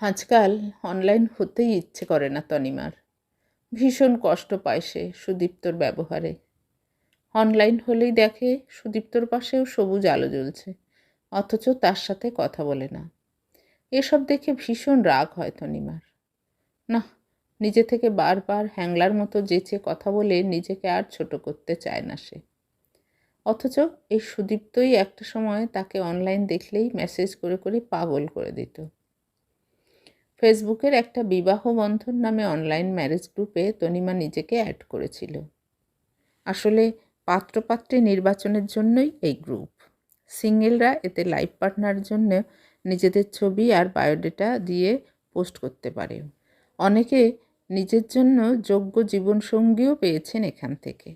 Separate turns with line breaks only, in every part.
আজকাল অনলাইন হতেই ইচ্ছে করে না তনিমার। ভীষণ কষ্ট পায় সে সুদীপ্তর ব্যবহারে। অনলাইন হলেই দেখে সুদীপ্তর পাশেও সবুজ আলো জ্বলছে, অথচ তার সাথে কথা বলে না। এসব দেখে ভীষণ রাগ হয় তনিমার। না, নিজে থেকে বারবার হ্যাংলার মতো যেচে কথা বলে নিজেকে আর ছোট করতে চায় না সে। অথচ এই সুদীপ্তই একটা সময় তাকে অনলাইন দেখলেই মেসেজ করে করে পাগল করে দিত। ফেসবুকের একটা বিবাহ বন্ধন নামে অনলাইন ম্যারেজ গ্রুপে তনিমা নিজেকে অ্যাড করেছিল। আসলে পাত্রপাত্রী নির্বাচনের জন্যই এই গ্রুপ। সিঙ্গেলরা এতে লাইফ পার্টনার জন্য নিজেদের ছবি আর বায়োডেটা দিয়ে পোস্ট করতে পারে। অনেকে নিজের জন্য যোগ্য জীবনসঙ্গীও পেয়েছেন এখান থেকে।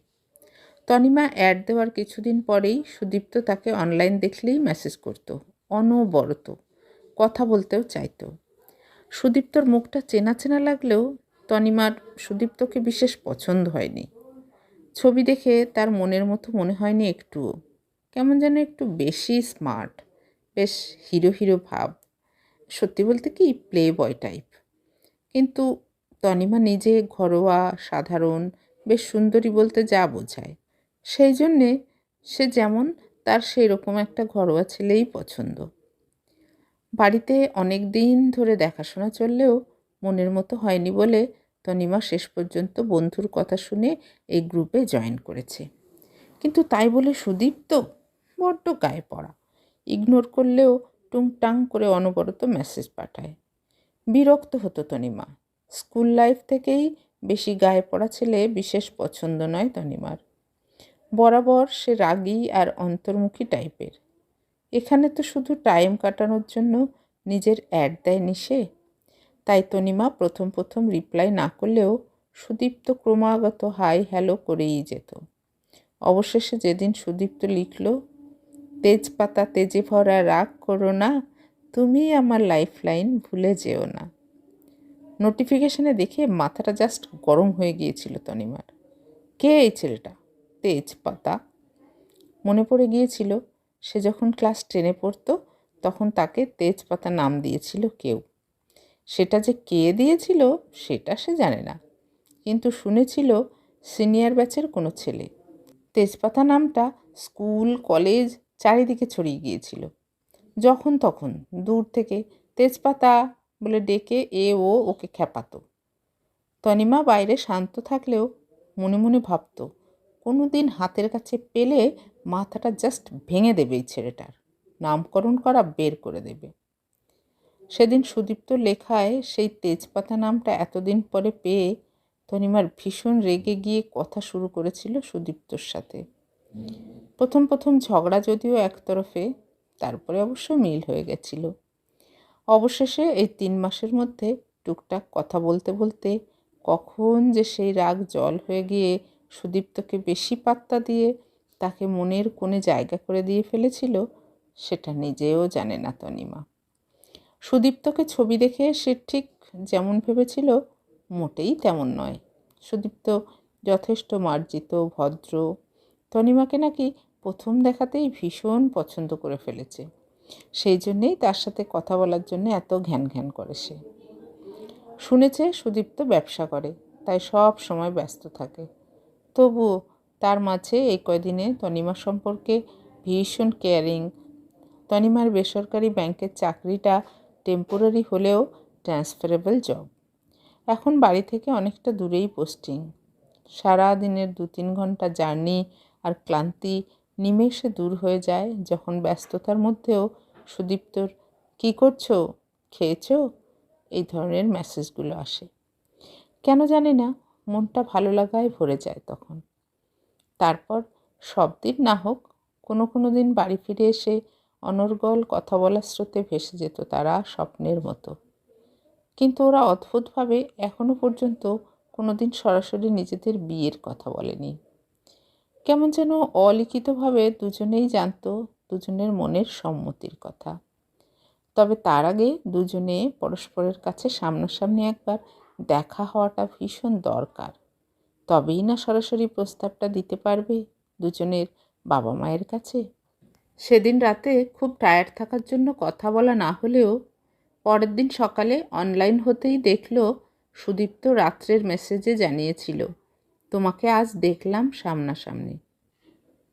তনিমা অ্যাড দেওয়ার কিছুদিন পরেই সুদীপ্ত তাকে অনলাইন দেখলেই মেসেজ করত, অনবরত। কথা বলতেও চাইতো। সুদীপ্তর মুখটা চেনা চেনা লাগলেও তনিমার সুদীপ্তকে বিশেষ পছন্দ হয়নি। ছবি দেখে তার মনের মতো মনে হয়নি একটুও। কেমন যেন একটু বেশি স্মার্ট, বেশ হিরো হিরো ভাব। সত্যি বলতে কি প্লে বয় টাইপ কিন্তু তনিমা নিজে ঘরোয়া, সাধারণ, বেশ সুন্দরী বলতে যা বোঝায়। সেই জন্যে সে যেমন তার সেই রকম একটা ঘরোয়া ছেলেই পছন্দ। বাড়িতে অনেক দিন ধরে দেখাশোনা চললেও মনের মতো হয়নি বলে তনিমা শেষ পর্যন্ত বন্ধুর কথা শুনে এই গ্রুপে জয়েন করেছে। কিন্তু তাই বলে সুদীপ তো বড্ড গায়ে পড়া। ইগনোর করলেও টুংটাং করে অনবরত মেসেজ পাঠায়। বিরক্ত হতো তনিমা। স্কুল লাইফ থেকেই বেশি গায়ে পড়া ছেলে বিশেষ পছন্দ নয় তনিমার। বরাবর সে রাগী আর অন্তর্মুখী টাইপের। এখানে তো শুধু টাইম কাটানোর জন্য নিজের অ্যাড দেয়নি সে তাই তনিমা প্রথম প্রথম রিপ্লাই না করলেও সুদীপ্ত ক্রমাগত হাই হ্যালো করেই যেত। অবশেষে যেদিন সুদীপ্ত লিখল, তেজপাতা তেজে ভরা রাগ করো না, তুমি আমার লাইফ লাইন ভুলে যেও না। নোটিফিকেশনে দেখে মাথাটা জাস্ট গরম হয়ে গিয়েছিল তনিমার। কে এই ছেলেটা? তেজপাতা? মনে পড়ে গিয়েছিল সে যখন ক্লাস টেনে পড়তো, তখন তাকে তেজপাতা নাম দিয়েছিল কেউ। সেটা যে কে দিয়েছিল, সেটা সে জানে না। কিন্তু শুনেছিল সিনিয়র ব্যাচের কোনো ছেলে। তেজপাতা নামটা স্কুল, কলেজ চারিদিকে ছড়িয়ে গিয়েছিল। যখন তখন দূর থেকে তেজপাতা বলে ডেকে এ, ও, ওকে খ্যাপাতো তনিমা বাইরে শান্ত থাকলেও মনে মনে ভাবত, কোনো দিন হাতের কাছে পেলে মাথাটা জাস্ট ভেঙে দেবে এই ছেলেটার। নামকরণ করা বের করে দেবে। সেদিন সুদীপ্ত লেখায় সেই তেজপাতা নামটা এতদিন পরে পেয়ে তনিমার ভীষণ রেগে গিয়ে কথা শুরু করেছিল সুদীপ্তর সাথে। প্রথম প্রথম ঝগড়া যদিও একতরফে, তারপরে অবশ্য মিল হয়ে গেছিল। অবশেষে এই তিন মাসের মধ্যে টুকটাক কথা বলতে বলতে কখন যে সেই রাগ জল হয়ে গিয়ে সুদীপ্তকে বেশি পাত্তা দিয়ে তাকে মনের কোণে জায়গা করে দিয়ে ফেলেছিল, সেটা নিজেও জানে না তনিমা। সুদীপ্তকে ছবি দেখে সে ঠিক যেমন ভেবেছিল, মোটেই তেমন নয়। সুদীপ্ত যথেষ্ট মার্জিত, ভদ্র। তনিমাকে নাকি প্রথম দেখাতেই ভীষণ পছন্দ করে ফেলেছে। সেই জন্যেই তার সাথে কথা বলার জন্য এত ঘ্যান ঘ্যান করে সে। শুনেছে সুদীপ্ত ব্যবসা করে, তাই সব সময় ব্যস্ত থাকে। তবুও তার মাঝে এই কয়দিনে তনিমা সম্পর্কে ভীষণ কেয়ারিং তনিমার বেসরকারি ব্যাংকের চাকরিটা টেম্পোরারি হলেও ট্রান্সফারেবল জব এখন বাড়ি থেকে অনেকটা দূরেই পোস্টিং সারা দিনের দু তিন ঘণ্টা জার্নি আর ক্লান্তি নিমেষে দূর হয়ে যায় যখন ব্যস্ততার মধ্যেও সুদীপ্তর কী করছ? খেয়েছো? এই ধরনের মেসেজগুলো আসে। কেন জানি না, মনটা ভালো লাগায় ভরে যায় তখন। তারপর সব দিন না হোক কোনো কোনো দিন বাড়ি ফিরে এসে অনর্গল কথা বলার স্রোতে ভেসে যেত তারা স্বপ্নের মতো। কিন্তু ওরা অদ্ভুতভাবে এখনও পর্যন্ত কোনো দিন সরাসরি নিজেদের বিয়ের কথা বলেনি। কেমন যেন অলিখিতভাবে দুজনেই জানতো দুজনের মনের সম্মতির কথা। তবে তার আগে দুজনে পরস্পরের কাছে সামনাসামনি একবার দেখা হওয়াটা ভীষণ দরকার। তবেই না সরাসরি প্রস্তাবটা দিতে পারবে দুজনের বাবা মায়ের কাছে? সেদিন রাতে খুব টায়ার্ড থাকার জন্য কথা বলা না হলেও পরের দিন সকালে অনলাইন হতেই দেখল সুদীপ্ত রাত্রের মেসেজে জানিয়েছিল, তোমাকে আজ দেখলাম সামনাসামনি।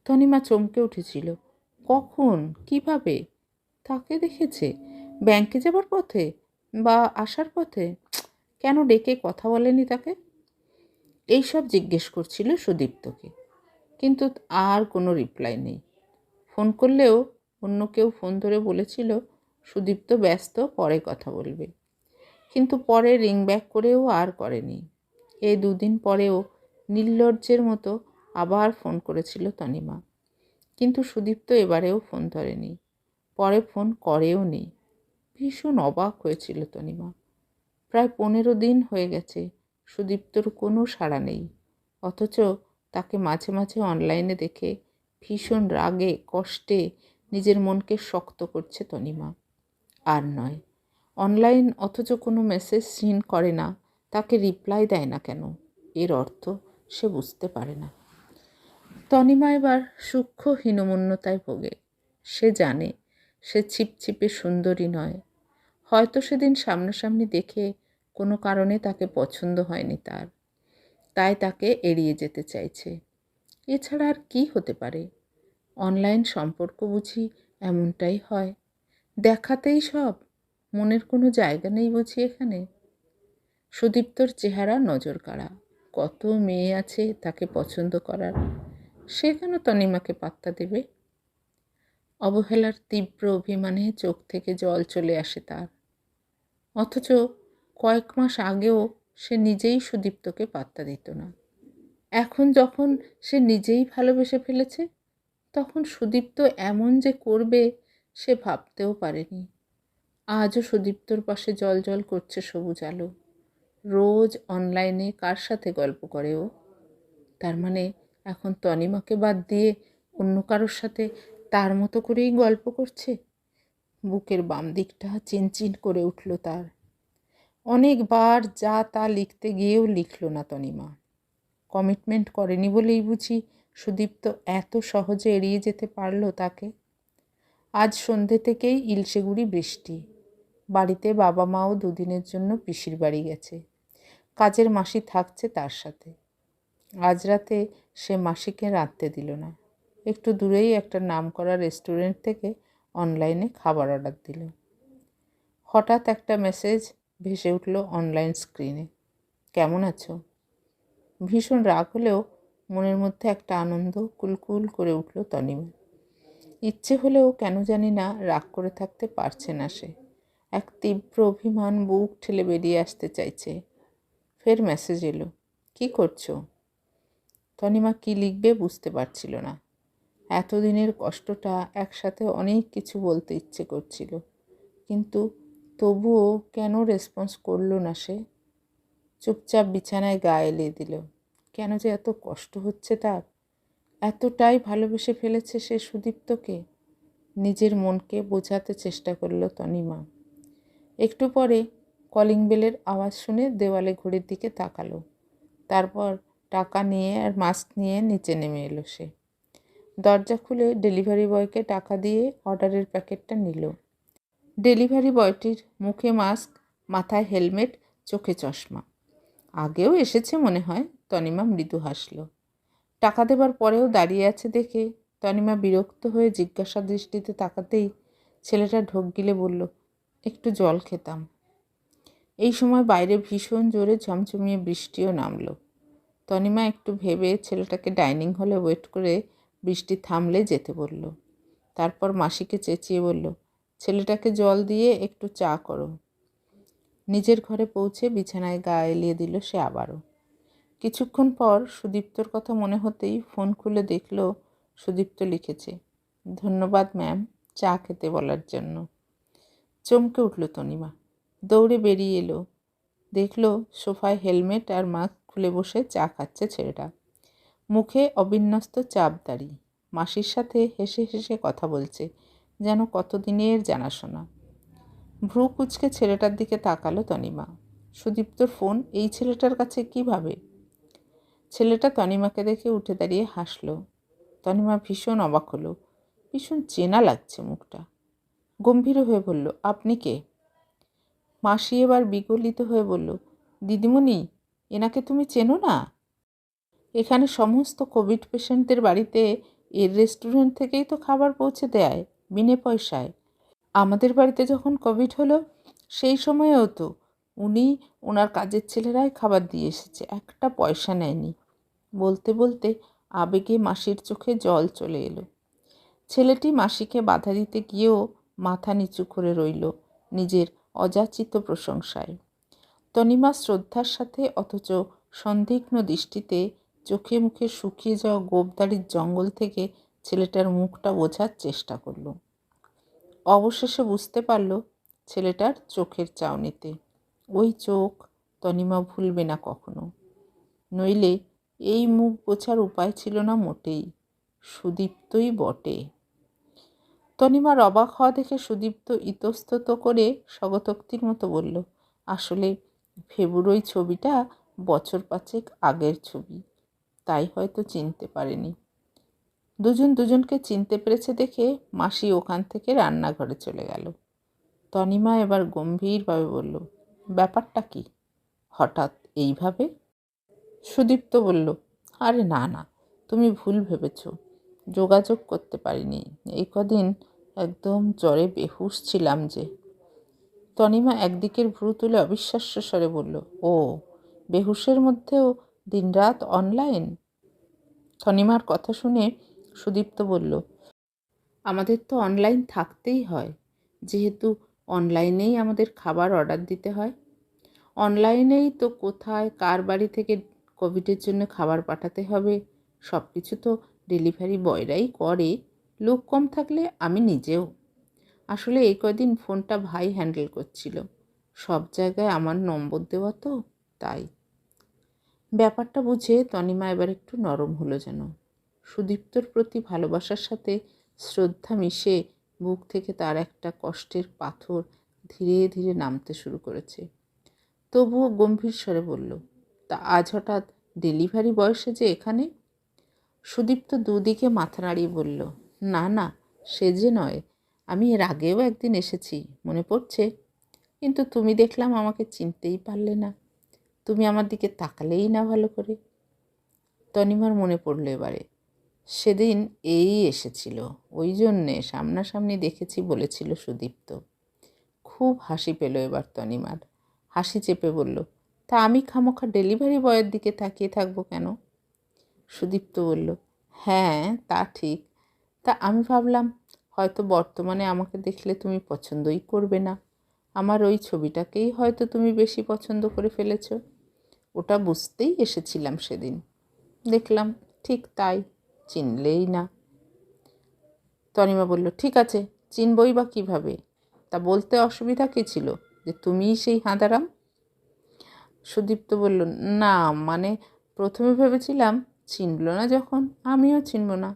তনিমা চমকে উঠেছিল, কখন? কীভাবে? তাকে দেখেছে? ব্যাংকে যাবার পথে? বা আসার পথে? কেন ডেকে কথা বলেনি তাকে? এইসব জিজ্ঞেস করছিল সুদীপ্তকে। কিন্তু আর কোনো রিপ্লাই নেই। ফোন করলেও অন্য কেউ ফোন ধরে বলেছিল, সুদীপ্ত ব্যস্ত, পরে কথা বলবে। কিন্তু পরে রিং ব্যাক করেও আর করেনি। এই দুদিন পরেও নির্লজ্জের মতো আবার ফোন করেছিল তনিমা। কিন্তু সুদীপ্ত এবারেও ফোন ধরেনি। পরে ফোন করেও নি ভীষণ অবাক হয়েছিল তনিমা। প্রায় পনেরো দিন হয়ে গেছে সুদীপ্তর কোনো সাড়া নেই। অথচ তাকে মাঝে মাঝে অনলাইনে দেখে ভীষণ রাগে, কষ্টে নিজের মনকে শক্ত করছে তনিমা। আর নয়, অনলাইন অথচ কোনো মেসেজ সিন করে না, তাকে রিপ্লাই দেয় না কেন? এর অর্থ সে বুঝতে পারে না। তনিমা এবার সূক্ষ্ম হীনমন্যতায় ভোগে। সে জানে, সে ছিপছিপে সুন্দরী নয়। হয়তো সেদিন সামনাসামনি দেখে কোনো কারণে তাকে পছন্দ হয়নি তার। তাই তাকে এড়িয়ে যেতে চাইছে। এছাড়া আর কী হতে পারে? অনলাইন সম্পর্ক বুঝি এমনটাই হয়। দেখাতেই সব। মনের কোনো জায়গা নেই বুঝি এখানে। সুদীপ্তর চেহারা নজর কাড়া কত মেয়ে আছে তাকে পছন্দ করার। সে কেন তনিমাকে পাত্তা দেবে? অবহেলার তীব্র অভিমানে চোখ থেকে জল চলে আসে তার। অথচ কয়েক মাস আগেও সে নিজেই সুদীপ্তকে পাত্তা দিত না। এখন যখন সে নিজেই ভালোবেসে ফেলেছে, তখন সুদীপ্ত এমন যে করবে সে ভাবতেও পারেনি। আজও সুদীপ্তর পাশে জল জল করছে সবুজ আলো। রোজ অনলাইনে কার সাথে গল্প করে ও? তার মানে এখন তনিমাকে বাদ দিয়ে অন্য কারোর সাথে তার মতো করেই গল্প করছে? বুকের বাম দিকটা চিনচিন করে উঠল তার। অনেকবার যা তা লিখতে গিয়েও লিখল না তনিমা। কমিটমেন্ট করেনি বলেই বুঝি সুদীপ্ত এত সহজে এড়িয়ে যেতে পারল তাকে। আজ সন্ধে থেকেই ইলশেগুড়ি বৃষ্টি। বাড়িতে বাবা মাও দুদিনের জন্য পিসির বাড়ি গেছে। কাজের মাসি থাকছে তার সাথে। আজ রাতে সে মাসিকে রাঁধতে দিল না। একটু দূরেই একটা নাম করা রেস্টুরেন্ট থেকে অনলাইনে খাবার অর্ডার দিল। হঠাৎ একটা মেসেজ ভেসে উঠল অনলাইন স্ক্রিনে কেমন আছো? ভীষণ রাগ হলেও মনের মধ্যে একটা আনন্দ কুলকুল করে উঠল তনিমা। ইচ্ছে হলেও কেন জানি না রাগ করে থাকতে পারছে না সে। এক তীব্র অভিমান বুক ঠেলে বেরিয়ে আসতে চাইছে। ফের মেসেজ এলো, কি করছ? তনিমা কি লিখবে বুঝতে পারছিল না। এতদিনের কষ্টটা একসাথে অনেক কিছু বলতে ইচ্ছে করছিল। কিন্তু তবুও কেন রেসপন্স করল না সে? চুপচাপ বিছানায় গা এলিয়ে দিল। কেন যে এত কষ্ট হচ্ছে তার? এতটাই ভালোবেসে ফেলেছে সে সুদীপ্তকে? নিজের মনকে বোঝাতে চেষ্টা করল তনিমা। একটু পরে কলিং বেলের আওয়াজ শুনে দেওয়ালে ঘড়ির দিকে তাকালো। তারপর টাকা নিয়ে আর মাস্ক নিয়ে নিচে নেমে এলো সে। দরজা খুলে ডেলিভারি বয়কে টাকা দিয়ে অর্ডারের প্যাকেটটা নিল। ডেলিভারি বয়টির মুখে মাস্ক, মাথায় হেলমেট, চোখে চশমা। আগেও এসেছে মনে হয়, তনিমা মৃদু হাসল। টাকা দেবার পরেও দাঁড়িয়ে আছে দেখে তনিমা বিরক্ত হয়ে জিজ্ঞাসা দৃষ্টিতে তাকাতেই ছেলেটা ঢোক গিলে বলল, একটু জল খেতাম। এই সময় বাইরে ভীষণ জোরে ঝমঝমিয়ে বৃষ্টিও নামলো। তনিমা একটু ভেবে ছেলেটাকে ডাইনিং হলে ওয়েট করে বৃষ্টি থামলে যেতে বলল। তারপর মাসিকে চেঁচিয়ে বলল ছেলেটাকে জল দিয়ে একটু চা করো। নিজের ঘরে পৌঁছে বিছানায় গা এলিয়ে দিল সে আবারও। কিছুক্ষণ পর সুদীপ্তর কথা মনে হতেই ফোন খুলে দেখল সুদীপ্ত লিখেছে, ধন্যবাদ ম্যাম, চা খেতে বলার জন্য। চমকে উঠল তনিমা, দৌড়ে বেরিয়ে এলো। দেখল সোফায় হেলমেট আর মাস্ক খুলে বসে চা খাচ্ছে ছেলেটা। মুখে অবিন্যস্ত চাপদারি মাসির সাথে হেসে হেসে কথা বলছে যেন কতদিনের জানাশোনা। ভ্রু কুচকে ছেলেটার দিকে তাকালো তনিমা। সুদীপ্তর ফোন, এই ছেলেটার কাছে কীভাবে ছেলেটা তনিমাকে দেখে উঠে দাঁড়িয়ে হাসলো। তনিমা ভীষণ অবাক হলো। ভীষণ চেনা লাগছে মুখটা। গম্ভীর হয়ে বলল, আপনি কে? মাসি এবার বিগলিত হয়ে বলল, দিদিমণি, এনাকে তুমি চেনো না? এখানে সমস্ত কোভিড পেশেন্টদের বাড়িতে এর রেস্টুরেন্ট থেকেই তো খাবার পৌঁছে দেয়। বিনে পয়সায়। আমাদের বাড়িতে যখন কোভিড হলো, সেই সময়েও তো উনি ওনার কাজের ছেলেরাই খাবার দিয়ে এসেছে, একটা পয়সা নেয়নি। বলতে বলতে আবেগে মাসির চোখে জল চলে এলো। ছেলেটি মাসিকে বাধা দিতে গিয়েও মাথা নিচু করে রইল নিজের অযাচিত প্রশংসায়। তনিমা শ্রদ্ধার সাথে অথচ সন্দিগ্ন দৃষ্টিতে চোখে মুখে শুকিয়ে যাওয়া গোপদাড়ির জঙ্গল থেকে ছেলেটার মুখটা বোঝার চেষ্টা করল। অবশেষে বুঝতে পারল ছেলেটার চোখের চাউনিতে। ওই চোখ তনিমা ভুলবে না কখনো। নইলে এই মুখ বোঝার উপায় ছিল না মোটেই। সুদীপ্তই বটে। তনিমার অবাক হওয়া দেখে সুদীপ্ত ইতস্তত করে স্বগতোক্তির মতো বলল, আসলে ফেব্রুয়ারি ছবিটা বছর পাঁচেক আগের ছবি। তাই হয়তো চিনতে পারেনি। দুজন দুজনকে চিনতে পেরেছে দেখে মাসি ওখান থেকে রান্নাঘরে চলে গেল। তনিমা এবার গম্ভীরভাবে বলল, ব্যাপারটা কি? হঠাৎ এইভাবে? সুদীপ্ত বলল, আরে না না, তুমি ভুল ভেবেছ। যোগাযোগ করতে পারিনি। এই কদিন একদম জ্বরে বেহুশ ছিলাম যে। তনিমা একদিকের ভ্রু তুলে অবিশ্বাস্য স্বরে বলল, ও, বেহুশের মধ্যেও দিনরাত অনলাইন? তনিমার কথা শুনে সুদীপ্ত বলল, আমাদের তো অনলাইন থাকতেই হয়। যেহেতু অনলাইনেই আমাদের খাবার অর্ডার দিতে হয়। অনলাইনেই তো কোথায়, কার বাড়ি থেকে কোভিডের জন্য খাবার পাঠাতে হবে? সব কিছু তো ডেলিভারি বয়রাই করে। লোক কম থাকলে আমি নিজেও। আসলে এই কদিন ফোনটা ভাই হ্যান্ডেল করছিল। সব জায়গায় আমার নম্বর দেওয়া তো, তাই। ব্যাপারটা বুঝে তনিমা এবার একটু নরম হলো যেন। সুদীপ্তর প্রতি ভালোবাসার সাথে শ্রদ্ধা মিশে বুক থেকে তার একটা কষ্টের পাথর ধীরে ধীরে নামতে শুরু করেছে। তবুও গম্ভীর স্বরে বলল, তা আজ হঠাৎ ডেলিভারি বয়সে যে এখানে? সুদীপ্ত দুদিকে মাথা নাড়িয়ে বলল, না না, সে যে নয়। আমি এর আগেও একদিন এসেছি, মনে পড়ছে। কিন্তু তুমি দেখলাম আমাকে চিনতেই পারলে না। তুমি আমার দিকে তাকালেই না ভালো করে। তনিমার মনে পড়ল এবারে সেদিন এই এসেছিল। ওই জন্যে সামনাসামনি দেখেছি বলেছিল সুদীপ্ত। খুব হাসি পেল এবার তনিমার। হাসি চেপে বলল, তা আমি খামোখা ডেলিভারি বয়ের দিকে তাকিয়ে থাকব কেন? সুদীপ্ত বলল হ্যাঁ তা ঠিক। তা আমি ভাবলাম, হয়তো বর্তমানে আমাকে দেখলে তুমি পছন্দই করবে না। আমার ওই ছবিটাকেই হয়তো তুমি বেশি পছন্দ করে ফেলেছ। ওটা বুঝতেই এসেছিলাম সেদিন। দেখলাম, ঠিক তাই। চিনলেই না। তনিমা বলল, ঠিক আছে, চিনবই বা কীভাবে? তা বলতে অসুবিধা কী ছিল? যে তুমিই সেই হাঁদারাম? সুদীপ্ত বলল, না মানে প্রথমে ভেবেছিলাম চিনল না যখন, আমিও চিনব না।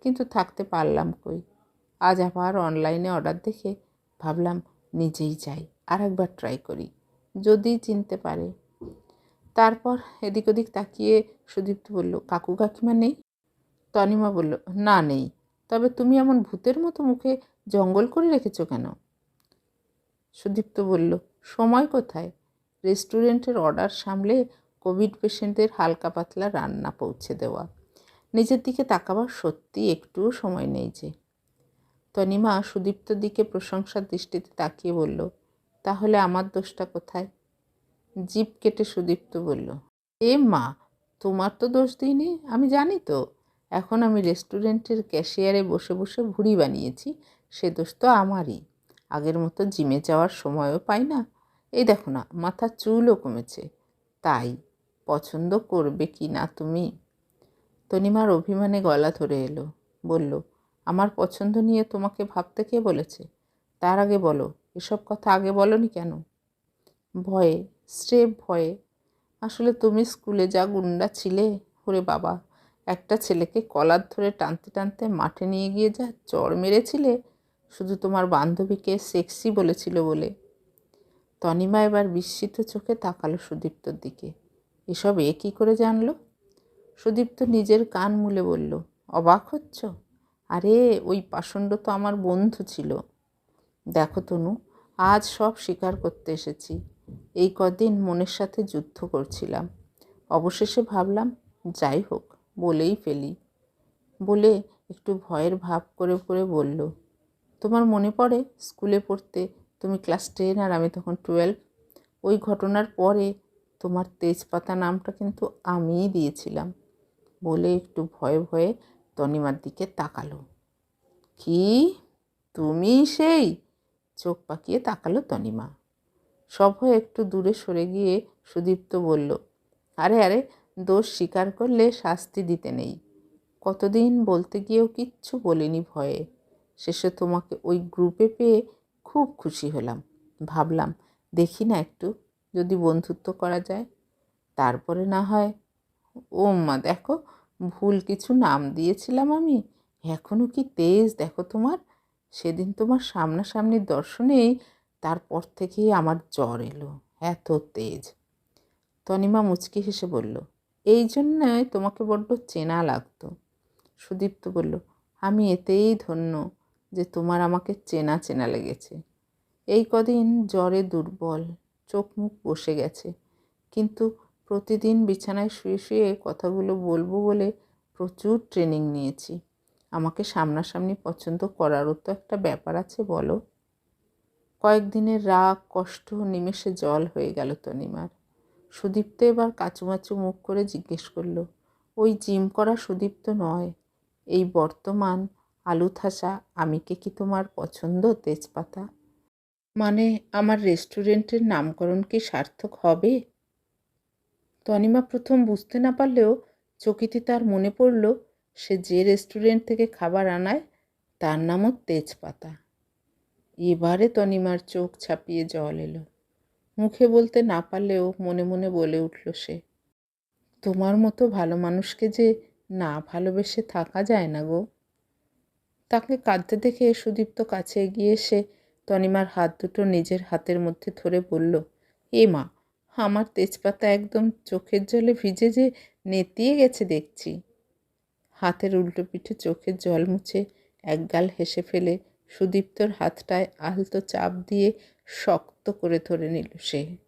কিন্তু থাকতে পারলাম কই? আজ আবার অনলাইনে অর্ডার দেখে ভাবলাম নিজেই যাই আর একবার ট্রাই করি, যদি চিনতে পারে। তারপর এদিক ওদিক তাকিয়ে সুদীপ্ত বলল, কাকু কাকিমা নেই? তনিমা বলল, না, নেই। তবে তুমি এমন ভূতের মতো মুখে জঙ্গল করে রেখেছ কেন? সুদীপ্ত বলল, সময় কোথায়? রেস্টুরেন্টের অর্ডার সামলে কোভিড পেশেন্টদের হালকা পাতলা রান্না পৌঁছে দেওয়া। নিজের দিকে তাকাবার সত্যি একটুও সময় নেই যে। তনিমা সুদীপ্ত দিকে প্রশংসার দৃষ্টিতে তাকিয়ে বলল, তাহলে আমার দোষটা কোথায়? জিপ কেটে সুদীপ্ত বলল, এ মা, তোমার তো দোষ দিইনি, আমি জানি তো। এখন আমি রেস্টুরেন্টের ক্যাশিয়ারে বসে বসে ভুড়ি বানিয়েছি, সে দোষ তো আমারই। আগের মতো জিমে যাওয়ার সময়ও পাই না। এই দেখো না, মাথার চুলও কমেছে। তাই, পছন্দ করবে কি না তুমি? তনিমার অভিমানে গলা ধরে এলো, বলল, আমার পছন্দ নিয়ে তোমাকে ভাবতে কে বলেছে? তার আগে বলো, এসব কথা আগে বলনি কেন? ভয়ে, স্রেফ ভয়ে। আসলে তুমি স্কুলে যা গুন্ডা ছিলে, ওরে বাবা একটা ছেলেকে কলার ধরে টানতে টানতে মাঠে নিয়ে গিয়ে যা চড় মেরেছিলে, শুধু তোমার বান্ধবীকে সেক্সি বলেছিল বলে। তনিমা এবার বিস্মিত চোখে তাকালো সুদীপ্তর দিকে। এসব এ কী করে জানলো? সুদীপ্ত নিজের কান মুলে বলল, অবাক হচ্ছ? আরে, ওই পাষণ্ড তো আমার বন্ধু ছিল। দেখো তনু, আজ সব স্বীকার করতে এসেছি। এই কদিন মনের সাথে যুদ্ধ করছিলাম। অবশেষে ভাবলাম, যাই হোক বলেই ফেলি। বলে একটু ভয়ের ভাব করে করে বলল, তোমার মনে পড়ে স্কুলে পড়তে তুমি ক্লাস টেন আর আমি তখন টুয়েলভ? ওই ঘটনার পরে তোমার তেজপাতা নামটা কিন্তু আমিই দিয়েছিলাম। বলে একটু ভয়ে ভয়ে তনিমার দিকে তাকালো। কি? তুমি সেই? চোখ পাকিয়ে তাকালো তনিমা। সভয় একটু দূরে সরে গিয়ে সুদীপ্ত বলল, আরে আরে দোষ স্বীকার করলে শাস্তি দিতে নেই। কতদিন বলতে গিয়েও কিচ্ছু বলিনি ভয়ে। শেষে তোমাকে ওই গ্রুপে পেয়ে খুব খুশি হলাম। ভাবলাম, দেখি না একটু, যদি বন্ধুত্ব করা যায়। তারপরে না হয় ও মা দেখো, ভুল কিছু নাম দিয়েছিলাম আমি। এখনও কি তেজ দেখো তোমার? সেদিন তোমার সামনাসামনি দর্শনেই তারপর থেকেই আমার জ্বর এলো, এত তেজ। তনিমা মুচকি হেসে বলল এই জন্যই তোমাকে বড্ড চেনা লাগতো। সুদীপ্ত বলল, আমি এতেই ধন্য যে তোমার আমাকে চেনা চেনা লেগেছে। এই কদিন জ্বরে দুর্বল, চোখ মুখ বসে গেছে। কিন্তু প্রতিদিন বিছানায় শুয়ে শুয়ে কথাগুলো বলব বলে প্রচুর ট্রেনিং নিয়েছি। আমাকে সামনাসামনি পছন্দ করারও তো একটা ব্যাপার আছে, বলো? কয়েকদিনের রাগ, কষ্ট, নিমেষে জল হয়ে গেল তনিমার। সুদীপ্ত এবার কাচুমাচু মুখ করে জিজ্ঞেস করল, ওই জিম করা সুদীপ্ত নয়, এই বর্তমান আলু থাসা আমিকে কি তোমার পছন্দ তেজপাতা? মানে আমার রেস্টুরেন্টের নামকরণ কি সার্থক হবে? তনিমা প্রথম বুঝতে না পারলেও চকিতে তার মনে পড়ল, সে যে রেস্টুরেন্ট থেকে খাবার আনায় তার নামও তেজপাতা। এবারে তনিমার চোখ ছাপিয়ে জল এলো। মুখে বলতে না পারলেও মনে মনে বলে উঠল সে। তোমার মতো ভালো মানুষকে যে না ভালোবেসে থাকা যায় না গো। তাকে কাঁদতে দেখে সুদীপ্ত কাছে এগিয়ে এসে তনিমার হাত দুটো নিজের হাতের মধ্যে ধরে বলল, এ মা, আমার তেজপাতা একদম চোখের জলে ভিজে যে নেতিয়ে গেছে দেখছি। হাতের উল্টো পিঠে চোখের জল মুছে একগাল হেসে ফেলে সুদীপ্তর হাতটায় আলতো চাপ দিয়ে করে ধরে নিল সে।